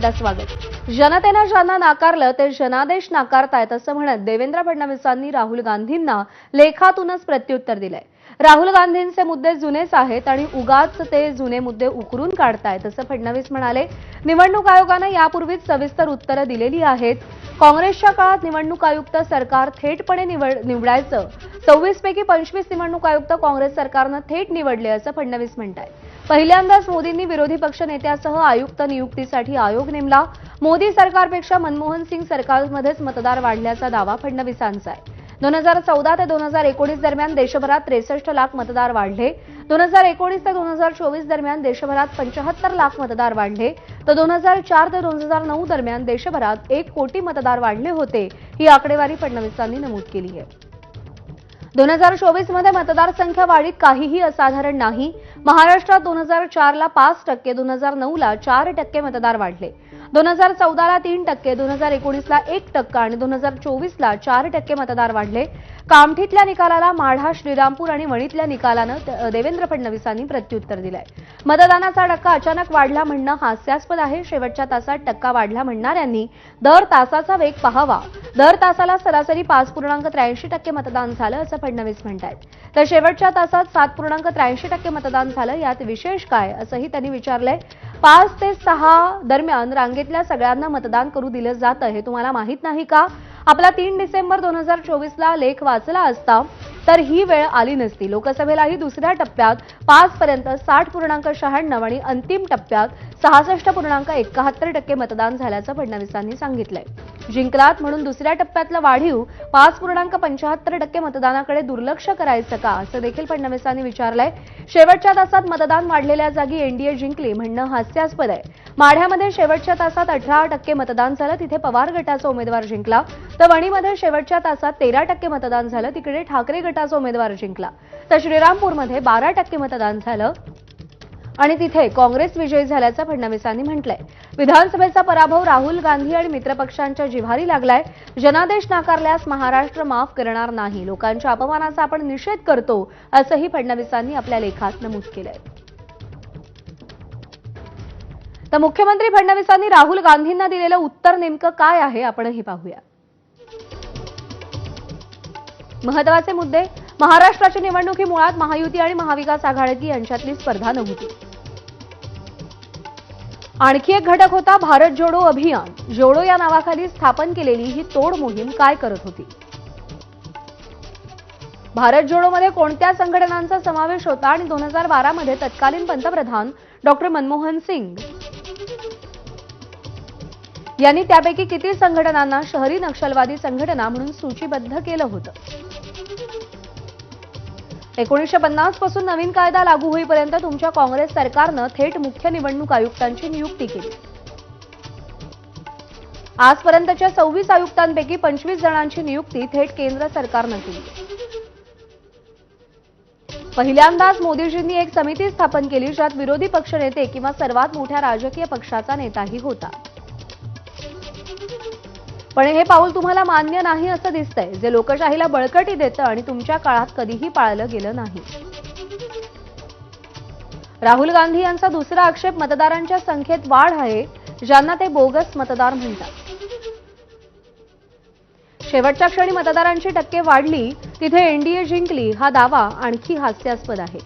एकदा स्वागत. जनतेनं ज्यांना नाकारलं ते जनादेश नाकारतायत असं म्हणत देवेंद्र फडणवीसांनी राहुल गांधींना लेखातूनच प्रत्युत्तर दिलंय. राहुल गांधींचे मुद्दे जुनेच आहेत आणि उगाच ते जुने मुद्दे उकरून काढतायत असं फडणवीस म्हणाले. निवडणूक आयोगानं यापूर्वीच सविस्तर उत्तरं दिलेली आहेत. काँग्रेसच्या काळात निवडणूक आयुक्त सरकार थेटपणे निवड निवडायचं. सव्वीस पैकी पंचवीस निवडणूक आयुक्त काँग्रेस सरकारनं थेट निवडले असं फडणवीस म्हणतायत. पहिल्यांदाच मोदींनी विरोधी पक्ष नेत्यासह आयुक्त नियुक्तीसाठी आयोग नेमला. मोदी सरकारपेक्षा मनमोहन सिंग सरकारमध्येच मतदार वाढल्याचा दावा फडणवीसांचा आहे. दोन हजार चौदा ते दोन हजार एकोणीस दरम्यान देशभरात त्रेसष्ट लाख मतदार वाढले. दोन हजार एकोणीस ते दोन हजार चोवीस दरम्यान देशभरात पंचाहत्तर लाख मतदार वाढले. तर दोन हजार चार ते दोन हजार नऊ दरम्यान देशभरात एक कोटी मतदार वाढले होते ही आकडेवारी फडणवीसांनी नमूद केली आहे. दोन हजार चोवीसमध्ये मतदारसंख्या वाढीत काहीही असाधारण नाही. महाराष्ट्रात दोन हजार चारला पाच टक्के दोन हजार नऊला चार टक्के मतदार वाढले. दोन हजार चौदाला तीन टक्के दोन हजार एकोणीसला एक टक्का आणि दोन हजार चोवीसला चार टक्के मतदार वाढले. कामठीतल्या निकालाला माढा श्रीरामपूर आणि वणीतल्या निकालानं देवेंद्र फडणवीसांनी प्रत्युत्तर दिलंय. मतदानाचा टक्का अचानक वाढला म्हणणं हास्यास्पद आहे. शेवटच्या तासात टक्का वाढला म्हणणाऱ्यांनी दर तासाचा वेग पाहावा. दर तासाला सरासरी पाच पूर्णांक त्र्याऐंशी टक्के मतदान झालं असं फडणवीस म्हणतायत. तर शेवटच्या तासात सात पूर्णांक त्र्याऐंशी टक्के मतदान झालं यात विशेष काय असंही त्यांनी विचारलंय. पाच ते सहा दरम्यान रांगेतल्या सगळ्यांना मतदान करू दिलं जातं. हे तुम्हाला माहीत नाही का? आपला तीन डिसेंबर दोन हजार चोवीसला लेख वाचला असता तर ही वेळ आली नसती. लोकसभेलाही दुसऱ्या टप्प्यात पाच पर्यंत साठ पूर्णांक शहाण्णव आणि अंतिम टप्प्यात सहासष्ट पूर्णांक एकाहत्तर टक्के मतदान झाल्याचं फडणवीसांनी सांगितलंय. जिंकलात म्हणून दुसऱ्या टप्प्यातलं वाढीव पाच पूर्णांक पंचाहत्तर टक्के मतदानाकडे दुर्लक्ष करायचं का? असं देखील फडणवीसांनी विचारलंय. शेवटच्या तासात मतदान वाढलेल्या जागी एनडीए जिंकली म्हणणं हास्यास्पद आहे. माढ्यामध्ये शेवटच्या तासात अठरा टक्के मतदान झालं तिथे पवार गटाचा उमेदवार जिंकला. तर वणीमध्ये शेवटच्या तासात तेरा टक्के मतदान झालं तिकडे ठाकरे गटाचा उमेदवार जिंकला. तर श्रीरामपूरमध्ये बारा टक्के मतदान झालं. आणि तिथे काँग्रेस विजयी झाल्याचं फडणवीसांनी म्हटलंय. विधानसभेचा पराभव राहुल गांधी आणि मित्रपक्षांच्या जिव्हारी लागलाय. जनादेश नाकारल्यास महाराष्ट्र माफ करणार नाही. लोकांच्या अपमानाचा आपण निषेध करतो असंही फडणवीसांनी आपल्या लेखात नमूद केलंय. तर मुख्यमंत्री फडणवीसांनी राहुल गांधींना दिलेलं उत्तर नेमकं काय आहे आपणही पाहूया. महत्त्वाचे मुद्दे. महाराष्ट्राची निवडणूक ही मुळात महायुती आणि महाविकास आघाडी यांच्यातली स्पर्धा नव्हती. आणखी एक घटक होता भारत जोडो अभियान. जोडो या नावाखाली स्थापन केलेली ही तोड मोहीम काय करत होती? भारत जोडोमध्ये कोणत्या संघटनांचा समावेश होता आणि दोन हजार बारामध्ये तत्कालीन पंतप्रधान डॉक्टर मनमोहन सिंग यांनी त्यापैकी किती संघटनांना शहरी नक्षलवादी संघटना म्हणून सूचीबद्ध केलं होतं? एकोणीसशे पन्नासपासून नवीन कायदा लागू होईपर्यंत तुमच्या काँग्रेस सरकारनं थेट मुख्य निवडणूक आयुक्तांची नियुक्ती केली. आजपर्यंतच्या सव्वीस आयुक्तांपैकी पंचवीस जणांची नियुक्ती थेट केंद्र सरकारनं केली. पहिल्यांदाच मोदीजींनी एक समिती स्थापन केली ज्यात विरोधी पक्षनेते किंवा सर्वात मोठ्या राजकीय पक्षाचा नेताही होता. पण हे पाऊल तुम्हाला मान्य नाही असं दिसतंय. जे लोकशाहीला बळकटी देतं आणि तुमच्या काळात कधीही पाळलं गेलं नाही. राहुल गांधी यांचा दुसरा आक्षेप मतदारांच्या संख्येत वाढ आहे ज्यांना ते बोगस मतदार म्हणतात. शेवटच्या क्षणी मतदारांची टक्के वाढली तिथे एनडीए जिंकली हा दावा आणखी हास्यास्पद आहे.